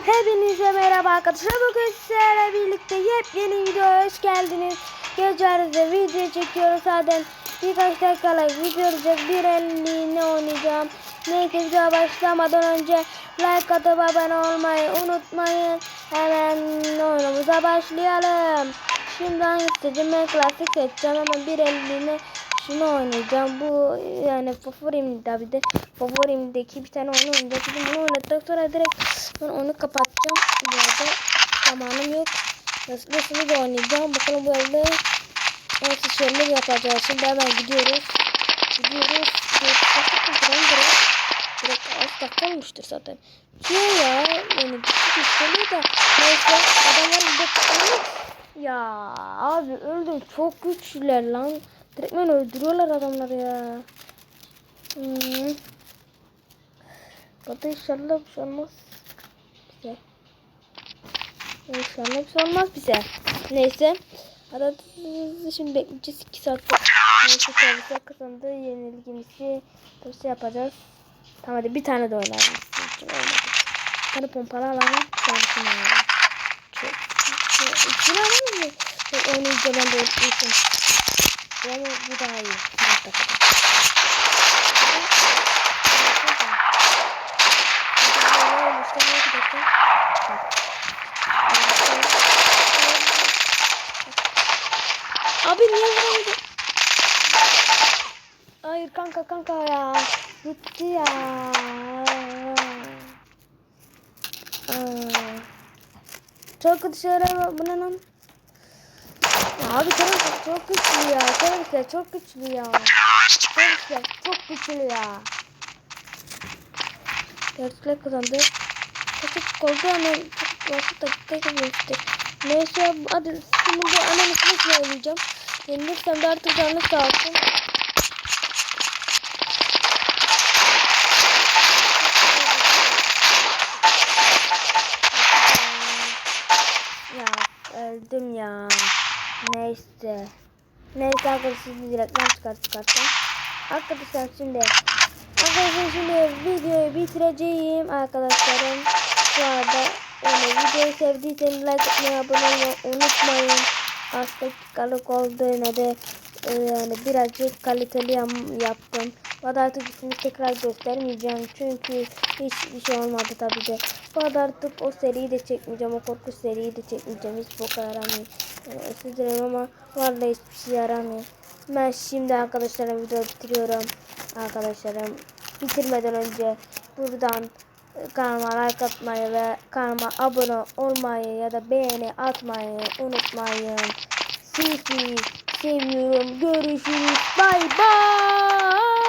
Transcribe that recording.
Hepinize merhaba arkadaşlar. Bugün sizlerle birlikte yepyeni videoya hoş geldiniz. Gecelerinde video çekiyoruz zaten. Birkaç dakikalık video olacak. Bir elliğine oynayacağım. Neyse videoya başlamadan önce like atıp abone olmayı unutmayın. Hemen oyunumuza başlayalım. Şimdi hangi seçeceğim? Ben klasik seçeceğim ama bir elliğine şunu oynayacağım. Bu yani favorim tabi de favorimdeki bir tane oyun oynayacağım. Şimdi bunu oynadıktan sonra direkt ben onu kapatacağım. Bu arada zamanım yok. Nasıl nasıl da oynayacağım. Bakalım bu elde nasıl şeyler yapacağız. Şimdi hemen gidiyoruz. Gidiyoruz. Direkt, direkt az dakika olmuştur zaten. Şey ya yani bir şey da neyse adamlar bir de ya abi öldüm çok güçlüler lan. Direktmen öldürüyorlar adamları ya. Hmm. Burada inşallah bir şey olmaz bize. İnşallah bir şey olmaz bize. Neyse. Arada şimdi bekleyeceğiz 2 saat. Neyse çalışa kazandı. Yenilgimizi bir şey yapacağız. Tamam hadi bir tane de oynayalım. Bir tane pompalı alalım. Şunu alalım. Şunu alalım mı? Oynayınca ben de. Yani bu daha iyi. Abi niye vuramadın? Hayır kanka kanka ya. Gitti ya. Aa. Çok var. Bu ne? Abi çok, çok güçlü ya. Güçlü, çok güçlü ya. Güçlü, çok güçlü ya. Dörtlük kazandı. Çok oldu ama basit dakika geçti. Neyse hadi şimdi bu ananı oynayacağım. Yenilirsem de artık canlı sağ olsun. Öldüm ya. Neyse. Neyse arkadaşlar sizi direktmen çıkart çıkarttım. Arkadaşlar şimdi Arkadaşlar şimdi videoyu bitireceğim arkadaşlarım. Bu arada yani videoyu sevdiyseniz like atmayı abone olmayı unutmayın. Az dakikalık oldu yine de e, yani birazcık kaliteli yap- yaptım. Arada artık ismini tekrar göstermeyeceğim çünkü hiçbir şey olmadı tabi de. Arada artık o seriyi de çekmeyeceğim. O korku seriyi de çekmeyeceğim. Hiç kadar yaramıyor. Yani özür dilerim ama vallahi hiçbir şey yaramıyor. Ben şimdi arkadaşlarım video bitiriyorum. Arkadaşlarım bitirmeden önce buradan e, kanalıma like atmayı ve kanalıma abone olmayı ya da beğeni atmayı unutmayın. Sizi seviyorum. Görüşürüz. Bay bay.